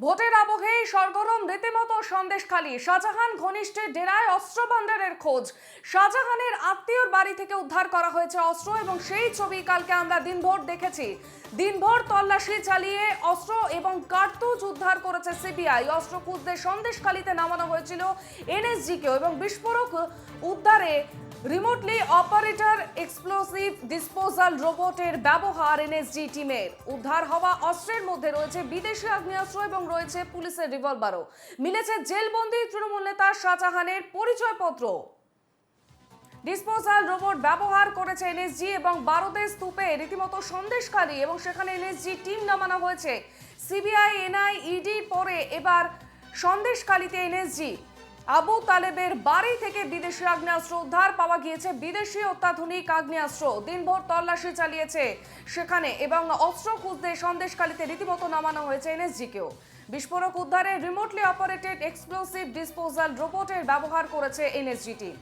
ভোটের আবহে সরগরম রীতিমতো সন্দেশখালী। শাহজাহান ঘনিষ্ঠের ডেরায় অস্ত্র ভান্ডারের খোঁজ। শাহজাহানের আত্মীয়র বাড়ি থেকে উদ্ধার করা হয়েছে অস্ত্র এবং সেই ছবি কালকে আমরা দিনভর দেখেছি। দিনভর তল্লাশি চালিয়ে অস্ত্র এবং কার্তুজ উদ্ধার করেছে সিবিআই। অস্ত্র খুঁজতে সন্দেশখালীতে নামানো হয়েছিল এনএসজিকেও এবং বিস্ফোরক উদ্ধারে রিমোটলি অপারেটর এক্সপ্লোসিভ ডিসপোজাল রোবটের ব্যবহার এনএসজি টিমের উদ্ধার হওয়া অস্ত্রের মধ্যে রয়েছে বিদেশি আগ্নেয়াস্ত্র এবং রয়েছে পুলিশের রিভলভারও মিলেছে জেলবন্দি তৃণমূল নেতা শাহজাহানের পরিচয়পত্র। ডিসপোজাল রোবট ব্যবহার করেছে এনএসজি এবং বারোদের স্তূপে রীতিমতো সন্দেশকারী এবং সেখানে এনএসজি টিম নামানো হয়েছে। সিবিআই এনআই ইডি পরে এবার সন্দেশকালীতে এনএসজি আবু তালেবের বাড়ি থেকে বিদেশি আগ্নেয়াস্ত্র উদ্ধার পাওয়া গিয়েছে। বিদেশি অত্যাধুনিক আগ্নেয়াস্ত্র দিনভর তল্লাশি চালিয়েছে সেখানে এবং অস্ত্র খুঁজতে সন্দেশকালীতে রীতিমতো নামানো হয়েছে এনএসজিকেও। বিস্ফোরক উদ্ধারে রিমোটলি অপারেটেড এক্সপ্লোসিভ ডিসপোজাল রোবটের ব্যবহার করেছে এনএসজি টিম।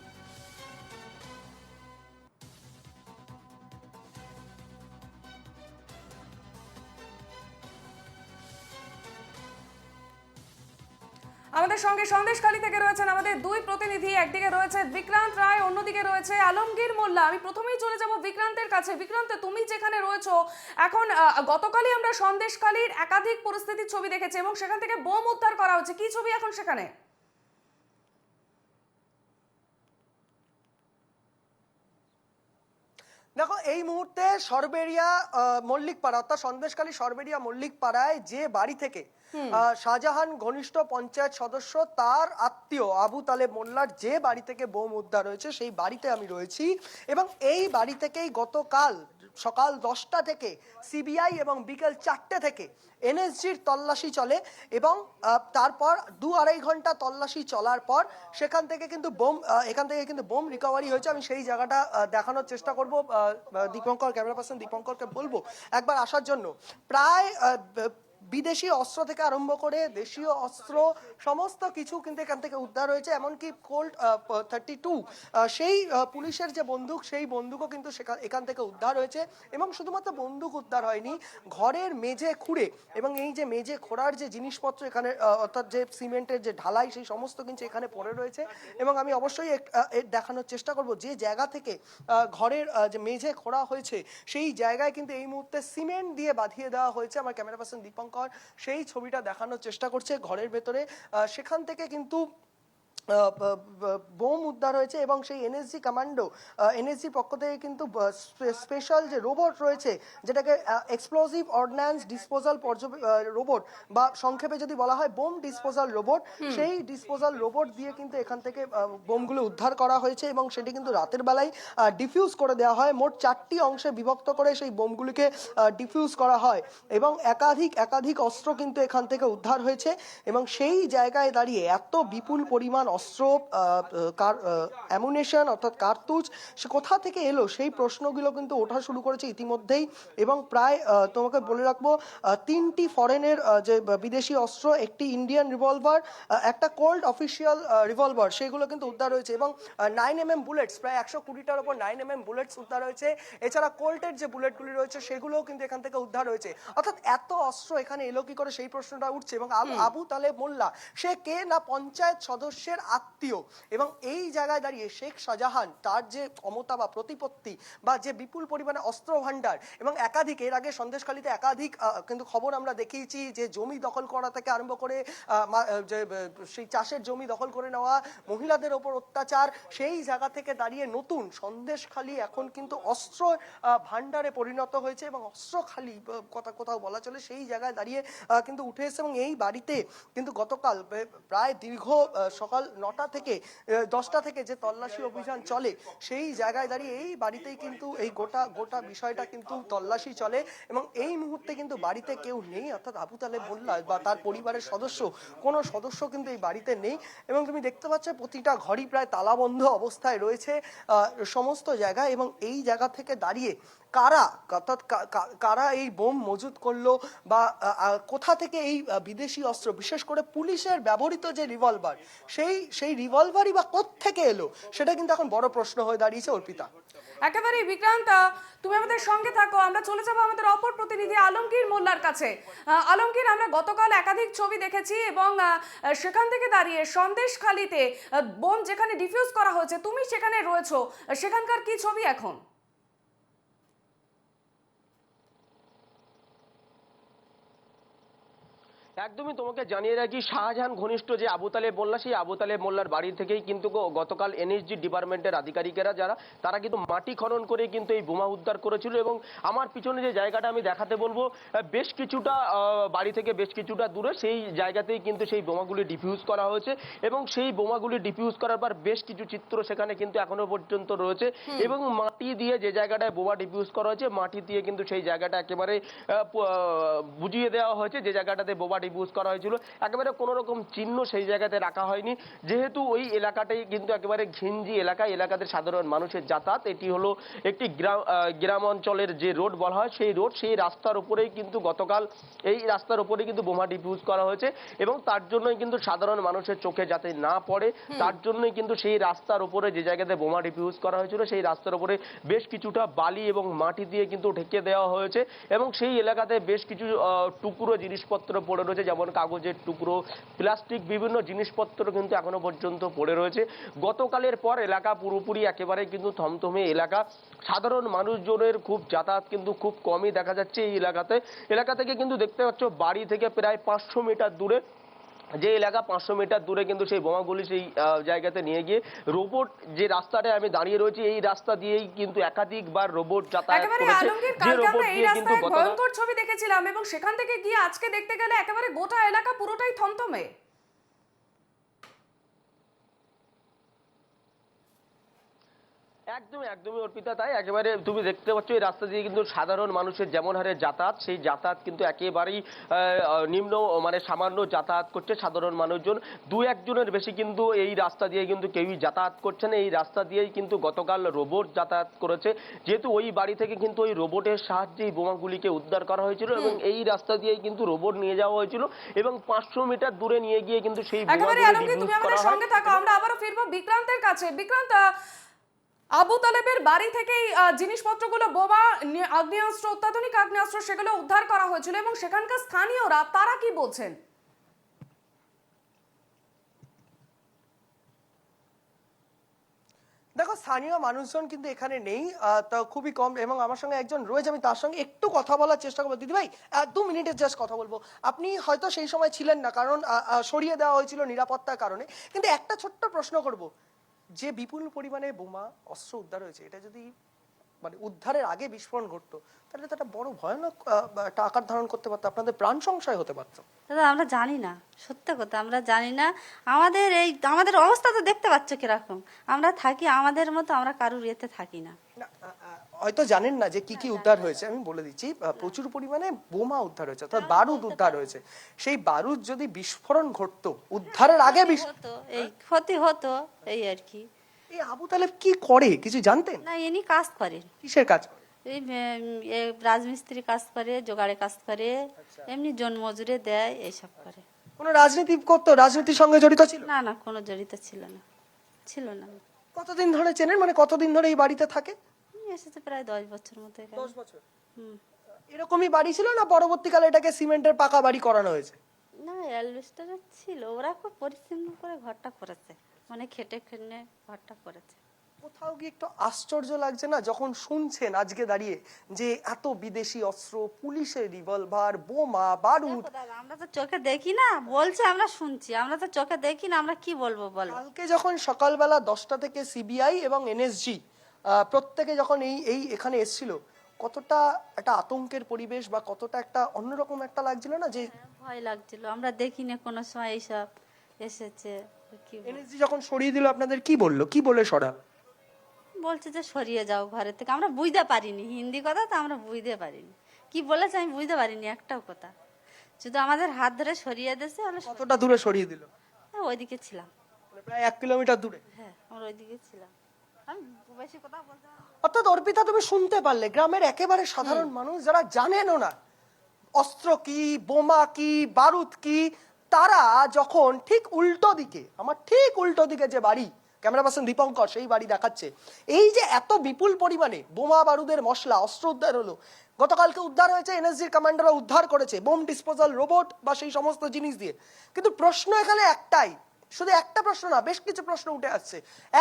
আমাদের সঙ্গে সন্দেশখালী থেকে রয়েছেন আমাদের দুই প্রতিনিধি, একদিকে রয়েছে বিক্রান্ত রায়, অন্যদিকে রয়েছে আলমগীর মোল্লা। আমি প্রথমেই চলে যাব বিক্রান্তের কাছে। বিক্রান্ত, তুমি যেখানে রয়েছ, এখন গতকালই আমরা সন্দেশকালীর একাধিক পরিস্থিতির ছবি দেখেছি এবং সেখান থেকে বোম উদ্ধার করা হচ্ছে। কি ছবি এখন সেখানে? দেখো এই মুহূর্তে সরবেরিয়া মল্লিক পাড়া অর্থাৎ সন্দেশকালী সরবেরিয়া মল্লিক পাড়ায় যে বাড়ি থেকে আহ, শাহজাহান ঘনিষ্ঠ পঞ্চায়েত সদস্য তার আত্মীয় আবু তালে মোল্লার যে বাড়ি থেকে বোম উদ্ধার হয়েছে সেই বাড়িতে আমি রয়েছি। এবং এই বাড়ি থেকেই গতকাল সকাল দশটা থেকে সিবিআই এবং বিকেল চারটে থেকে এনএসজির তল্লাশি চলে এবং তারপর দু আড়াই ঘণ্টা তল্লাশি চলার পর সেখান থেকে কিন্তু বোম এখান থেকে কিন্তু বোম রিকভারি হয়েছে। আমি সেই জায়গাটা দেখানোর চেষ্টা করব দীপঙ্কর, ক্যামেরা পার্সন দীপঙ্করকে বলব একবার আসার জন্য। প্রায় বিদেশি অস্ত্র থেকে আরম্ভ করে দেশীয় অস্ত্র, সমস্ত কিছু কিন্তু এখান থেকে উদ্ধার হয়েছে, এমনকি কোল্ড থার্টি টু সেই পুলিশের যে বন্দুক, সেই বন্দুকও কিন্তু এখান থেকে উদ্ধার হয়েছে এবং শুধুমাত্র বন্দুক উদ্ধার হয়নি, ঘরের মেঝে খুঁড়ে এবং এই যে মেঝে খোঁড়ার যে জিনিসপত্র এখানে অর্থাৎ যে সিমেন্টের যে ঢালাই, সেই সমস্ত কিন্তু এখানে পড়ে রয়েছে এবং আমি অবশ্যই দেখানোর চেষ্টা করব যে জায়গা থেকে ঘরের যে মেঝে খোঁড়া হয়েছে, সেই জায়গায় কিন্তু এই মুহূর্তে সিমেন্ট দিয়ে বাঁধিয়ে দেওয়া হয়েছে। আমার ক্যামেরা পার্সন দীপঙ্কর সেই ছবিটা দেখানোর চেষ্টা করছে ঘরের ভেতরে। সেখান থেকে কিন্তু বোম উদ্ধার হয়েছে এবং সেই এনএসজি কমান্ডো এনএসজি পক্ষ থেকে কিন্তু স্পেশাল যে রোবট রয়েছে যেটাকে এক্সপ্লোসিভ অর্ডিন্যান্স ডিসপোজাল রোবট বা সংক্ষেপে যদি বলা হয় বোম ডিসপোজাল রোবট সেই ডিসপোজাল রোবট দিয়ে কিন্তু এখান থেকে বোমগুলো উদ্ধার করা হয়েছে এবং সেটি কিন্তু রাতের বেলায় ডিফিউজ করে দেওয়া হয়। মোট চারটি অংশে বিভক্ত করে সেই বোমগুলিকে ডিফিউজ করা হয় এবং একাধিক একাধিক অস্ত্র কিন্তু এখান থেকে উদ্ধার হয়েছে এবং সেই জায়গায় দাঁড়িয়ে এত বিপুল পরিমাণ অস্ত্র অ্যামুনেশন অর্থাৎ কার্তুজ সে কোথা থেকে এলো? সেই প্রশ্নগুলো কিন্তু ওঠা শুরু করেছে ইতিমধ্যেই এবং প্রায় তোমাকে বলে রাখব তিনটি ফরেনের যে বিদেশি অস্ত্র একটি ইন্ডিয়ান রিভলভার একটা কোল্ড অফিসিয়াল রিভলভার সেগুলো কিন্তু উদ্ধার হয়েছে এবং নাইন এম এম বুলেটস প্রায় একশো কুড়িটার ওপর নাইন এম এম বুলেটস উদ্ধার হয়েছে। এছাড়া কোল্টের যে বুলেটগুলি রয়েছে সেগুলোও কিন্তু এখান থেকে উদ্ধার হয়েছে। অর্থাৎ এত অস্ত্র এখানে এলো কি করে সেই প্রশ্নটা উঠছে? এবং আবু- তালেব মোল্লা সে কে না পঞ্চায়েত সদস্যের আত্মীয়। এবং এই জায়গায় দাঁড়িয়ে শেখ শাহজাহান তার যে ক্ষমতা বা প্রতিপত্তি বা যে বিপুল পরিমাণে অস্ত্র ভান্ডার এবং একাধিক, এর আগে সন্দেশখালীতে একাধিক কিন্তু খবর আমরা দেখিয়েছি যে জমি দখল করা থেকে আরম্ভ করে যে সেই চাষের জমি দখল করে নেওয়া, মহিলাদের ওপর অত্যাচার, সেই জায়গা থেকে দাঁড়িয়ে নতুন সন্দেশখালী এখন কিন্তু অস্ত্র ভাণ্ডারে পরিণত হয়েছে এবং অস্ত্রখালী কথা, কোথাও বলা চলে, সেই জায়গায় দাঁড়িয়ে কিন্তু উঠে এসেছে এবং এই বাড়িতে কিন্তু গতকাল প্রায় দীর্ঘ সকাল নটা থেকে দশটা থেকে যে তল্লাশি অভিযান চলে, সেই জায়গায় দাঁড়িয়ে এই বাড়িতেই কিন্তু এই গোটা গোটা বিষয়টা কিন্তু তল্লাশি চলে এবং এই মুহূর্তে কিন্তু বাড়িতে কেউ নেই। অর্থাৎ আবু তালেব মোল্লা বা তার পরিবারের সদস্য, কোনো সদস্য কিন্তু এই বাড়িতে নেই এবং তুমি দেখতে পাচ্ছ প্রতিটা ঘরই প্রায় তালাবন্ধ অবস্থায় রয়েছে সমস্ত জায়গায় এবং এই জায়গা থেকে দাঁড়িয়ে কারা? অর্থাৎ কারা এই বোম মজুত করল বা কোথা থেকে এই বিদেশি অস্ত্র বিশেষ করে পুলিশের ব্যবহৃত যে রিভলভার সেই সেই রিভলভারই বা থেকে এলো? সেটা কিন্তু এখন বড় প্রশ্ন হয়ে দাঁড়িয়েছে অর্পিতা। একেবারেই বিক্রান্ত তুমি আমাদের সঙ্গে থাকো আমরা চলে যাব আমাদের অপর প্রতিনিধি আলমগীর মোল্লার কাছে। আলমগীর আমরা গতকাল একাধিক ছবি দেখেছি এবং সেখান থেকে দাঁড়িয়ে সন্দেশখালিতে আহ, বোম যেখানে ডিফিউজ করা হয়েছে তুমি সেখানে রয়েছো সেখানকার কি ছবি এখন? একদমই তোমাকে জানিয়ে রাখি শাহজাহান ঘনিষ্ঠ যে আবু তালেব মোল্লা সেই আবু তালেব মোল্লার বাড়ি থেকেই কিন্তু গতকাল এনএসজি ডিপার্টমেন্টের আধিকারিকেরা যারা তারা কিন্তু মাটি খনন করে কিন্তু এই বোমা উদ্ধার করেছিল এবং আমার পিছনে যে জায়গাটা আমি দেখাতে বলব বেশ কিছুটা বাড়ি থেকে বেশ কিছুটা দূরে সেই জায়গাতেই কিন্তু সেই বোমাগুলি ডিফিউজ করা হয়েছে এবং সেই বোমাগুলি ডিফিউজ করার পর বেশ কিছু চিত্র সেখানে কিন্তু এখনও পর্যন্ত রয়েছে এবং মাটি দিয়ে যে জায়গাটায় বোমা ডিফিউজ করা হয়েছে মাটি দিয়ে কিন্তু সেই জায়গাটা একেবারে বুঝিয়ে দেওয়া হয়েছে যে জায়গাটাতে বোমা ডিফিউজ করা হয়েছিল। একেবারে কোনো রকম চিহ্ন সেই জায়গাতে রাখা হয়নি। যেহেতু ওই এলাকাটাই কিন্তু একেবারে ঘিঞ্জি এলাকা এলাকাতে সাধারণ মানুষের যাতায়াত এটি হলো একটি গ্রাম গ্রাম অঞ্চলের যে রোড বলা হয় সেই রোড সেই রাস্তার উপরেই কিন্তু গতকাল এই রাস্তার উপরেই কিন্তু বোমা ডিফিউজ করা হয়েছে এবং তার জন্যই কিন্তু সাধারণ মানুষের চোখে যাতে না পড়ে তার জন্যই কিন্তু সেই রাস্তার উপরে যে জায়গাতে বোমা ডিফিউজ করা হয়েছিল সেই রাস্তার উপরে বেশ কিছুটা বালি এবং মাটি দিয়ে কিন্তু ঢেকে দেওয়া হয়েছে এবং সেই এলাকাতে বেশ কিছু টুকরো জিনিসপত্র পড়ে রয়েছে যেমন কাগজের টুকরো, প্লাস্টিক, বিভিন্ন জিনিসপত্র কিন্তু এখনও পর্যন্ত পড়ে রয়েছে। গতকালের পর এলাকা পুরোপুরি একেবারে কিন্তু থমথমে এলাকা। সাধারণ মানুষজনের খুব যাতায়াত কিন্তু খুব কমই দেখা যাচ্ছে এই এলাকাতে। এলাকা থেকে কিন্তু দেখতে পাচ্ছ, বাড়ি থেকে প্রায় পাঁচশো মিটার দূরে যে এলাকা পাঁচশো মিটার দূরে কিন্তু সেই বোমাগুলি সেই জায়গাতে নিয়ে গিয়ে রোবট যে রাস্তাটায় আমি দাঁড়িয়ে রয়েছি এই রাস্তা দিয়েই কিন্তু একাধিকবার রোবট যাতায়াত করেছে। যে রোবট দিয়ে কিন্তু ভয়ঙ্কর ছবি দেখেছিলাম এবং সেখান থেকে গিয়ে আজকে দেখতে গেলে একেবারে গোটা এলাকা পুরোটাই থমথমে। একদম একদমই অর্পিতা তাই একেবারে তুমি দেখতে পাচ্ছ এই রাস্তা দিয়ে কিন্তু সাধারণ মানুষের যেমন হারে যাতায়াত সেই যাতায়াত কিন্তু একেবারেই নিম্ন মানে সামান্য যাতায়াত করছে সাধারণ মানুষজন। দু একজনের বেশি কিন্তু এই রাস্তা দিয়ে কিন্তু কেউই যাতায়াত করছে না। এই রাস্তা দিয়েই কিন্তু গতকাল রোবট যাতায়াত করেছে। যেহেতু ওই বাড়ি থেকে কিন্তু ওই রোবটের সাহায্যে এই বোমাগুলিকে উদ্ধার করা হয়েছিল এবং এই রাস্তা দিয়েই কিন্তু রোবট নিয়ে যাওয়া হয়েছিল এবং পাঁচশো মিটার দূরে নিয়ে গিয়ে কিন্তু সেই বোমাগুলি তুমি করা আমাদের সঙ্গে থাকো আমরা আবারও ফিরবো বিক্রান্তের কাছে। বিক্রান্ত আবু তালেবের বাড়ি থেকেই জিনিসপত্রগুলো বোমা আগ্নেয়াস্ত্র, অত্যাধুনিক আগ্নেয়াস্ত্র, সেগুলো উদ্ধার করা হয়েছিল এবং সেখানকার স্থানীয়রা, তারা কি বলছেন? দেখো, স্থানীয় মানুষজন কিন্তু এখানে নেই তা খুবই কম এবং আমার সঙ্গে একজন রয়েছে, আমি তার সঙ্গে একটু কথা বলার চেষ্টা করব। দিদি ভাই দু মিনিটের জাস্ট কথা বলব। আপনি হয়তো সেই সময় ছিলেন না, কারণ সরিয়ে দেওয়া হয়েছিল নিরাপত্তার কারণে। কিন্তু একটা ছোট্ট প্রশ্ন করব যে বিপুল পরিমাণে বোমা অস্ত্র উদ্ধার হয়েছে এটা যদি মানে উদ্ধারের আগে বিস্ফোরণ ঘটতো তাহলে তো একটা বড় ভয়ানক একটা আকার ধারণ করতে পারতো আপনাদের প্রাণ সংশয় হতে পারতো। দাদা আমরা জানি না সত্য কথা আমরা জানি না আমাদের এই আমাদের অবস্থা তো দেখতে পাচ্ছ কীরকম আমরা থাকি আমাদের মতো আমরা কারুর ইয়েতে থাকি না। হয়তো জানেন না যে কি কি উদ্ধার হয়েছে আমি বলে দিচ্ছি প্রচুর পরিমাণে বোমা উদ্ধার হয়েছে অর্থাৎ বারুদ উদ্ধার হয়েছে। সেই বারুদ যদি বিস্ফোরণ ঘটতো উদ্ধারের আগে হতো এই ক্ষতি হতো এই আর কি। এই আবু তালেব কি করে? কিছু জানতেন? না ইনি কাজ করেন। কিসের কাজ এই এ রাজমিস্ত্রি কাজ করে জোগাড়ে কাজ করে এমনি জন মজুরে দেয় এইসব করে। কোনো রাজনীতি করতো? রাজনীতির সঙ্গে জড়িত ছিল? না না কোনো জড়িত ছিল না। ছিল না। কতদিন ধরে চেনেন? মানে কতদিন ধরে এই বাড়িতে থাকে? এসেছে প্রায় দশ বছর মতো এখানে। বছর? হুম। এরকমই বাড়ি ছিল না পরবর্তীকালে এটাকে সিমেন্টের পাকা বাড়ি করানো হয়েছে? না অ্যালবেস্টারের ছিল। ওরা খুব পরিশ্রম করে ঘরটা করেছে। মানে খেটে খেটে ঘরটা করেছে। কোথাও গিয়ে একটু আশ্চর্য লাগছে না? যখন শুনছেন আজকে দাঁড়িয়ে যে এত বিদেশি অস্ত্র পুলিশের রিভলভার বোমা বারুদ। আমরা তো চোখে দেখি না বলছে আমরা শুনছি আমরা তো চোখে দেখি না আমরা কি বলব বল? কালকে যখন সকালবেলা দশটা থেকে সিবিআই এবং এনএসজি প্রত্যেকে যখন এই এই এখানে এসেছিল কতটা একটা আতঙ্কের পরিবেশ বা কতটা একটা অন্যরকম একটা লাগছিল না যে ভয় লাগছিল আমরা দেখি না কোনো সময় এইসব এসেছে। এনএসজি যখন সরিয়ে দিল আপনাদের কি বলল? কি বলে সরা বলছে যে সরিয়ে যাও ঘরের থেকে। আমরা বুঝতে পারিনি। হিন্দি কথা তো আমরা বুঝতে পারিনি। কি বলেছে আমি বুঝতে পারিনি একটাও কথা। শুধু আমাদের হাত ধরে সরিয়ে দিয়েছে কতটা দূরে সরিয়ে দিল? ওইদিকে ছিলাম। মানে প্রায় এক কিলোমিটার দূরে। হ্যাঁ আমরা ওইদিকে ছিলাম। অর্থাৎ অর্পিতা তুমি শুনতে পারলে গ্রামের একেবারে সাধারণ মানুষ যারা জানেনও না অস্ত্র কি বোমা কি বারুদ কি তারা যখন ঠিক উল্টো দিকে, আমার ঠিক উল্টো দিকে যে বাড়ি, ক্যামেরা পার্সন দীপঙ্কর সেই বাড়ি দেখাচ্ছে, এই যে এত বিপুল পরিমাণে বোমা বারুদের মশলা, অস্ত্র উদ্ধার হলো, গতকালকে উদ্ধার হয়েছে এনএসজির কমান্ডাররা উদ্ধার করেছে বোম ডিসপোজাল রোবট বা সেই সমস্ত জিনিস দিয়ে। কিন্তু প্রশ্ন এখানে একটাই, শুধু একটা প্রশ্ন না, বেশ কিছু প্রশ্ন উঠে আসছে।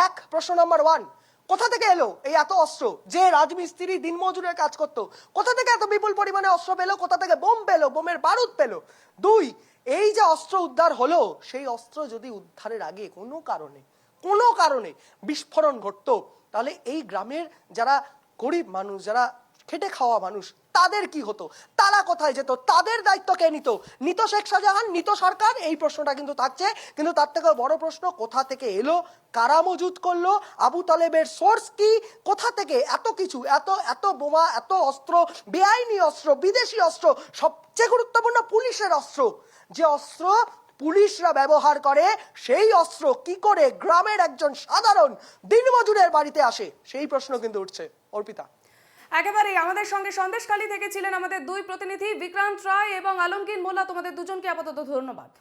এক, প্রশ্ন নাম্বার ওয়ান কোথা থেকে এলো এই এত অস্ত্র? যে রাজমিস্ত্রি দিনমজুরের কাজ করতো, কোথা থেকে এত বিপুল পরিমাণে অস্ত্র পেল? কোথা থেকে বোম পেল? বোমের বারুদ পেল? দুই এই যে অস্ত্র উদ্ধার হলো, সেই অস্ত্র যদি উদ্ধারের আগে কোনো কারণে কোনো কারণে বিস্ফোরণ ঘটতো, তাহলে এই গ্রামের যারা গরিব মানুষ, যারা খেটে খাওয়া মানুষ তাদের কি হতো? তারা কোথায় যেত? তাদের দায়িত্ব কে নিত? নিত শেখ শাহজাহান, নিত সরকার? এই প্রশ্নটা কিন্তু থাকছে। কিন্তু তার থেকে বড় প্রশ্ন, কোথা থেকে এলো? কারা মজুত করল? আবু তালেবের সোর্স কি? কোথা থেকে এত কিছু, এত এত বোমা, এত অস্ত্র, বেআইনি অস্ত্র, বিদেশি অস্ত্র, সবচেয়ে গুরুত্বপূর্ণ পুলিশের অস্ত্র? যে অস্ত্র পুলিশরা ব্যবহার করে, সেই অস্ত্র কি করে গ্রামের একজন সাধারণ দিনমজুরের বাড়িতে আসে? সেই প্রশ্ন কিন্তু উঠছে। অর্পিতা। একেবারেই আমাদের সঙ্গে সন্দেশকালী থেকে ছিলেন আমাদের দুই প্রতিনিধি, বিক্রান্ত রায় এবং আলমগীর মোল্লা। তোমাদের দুজনকে আপাতত ধন্যবাদ।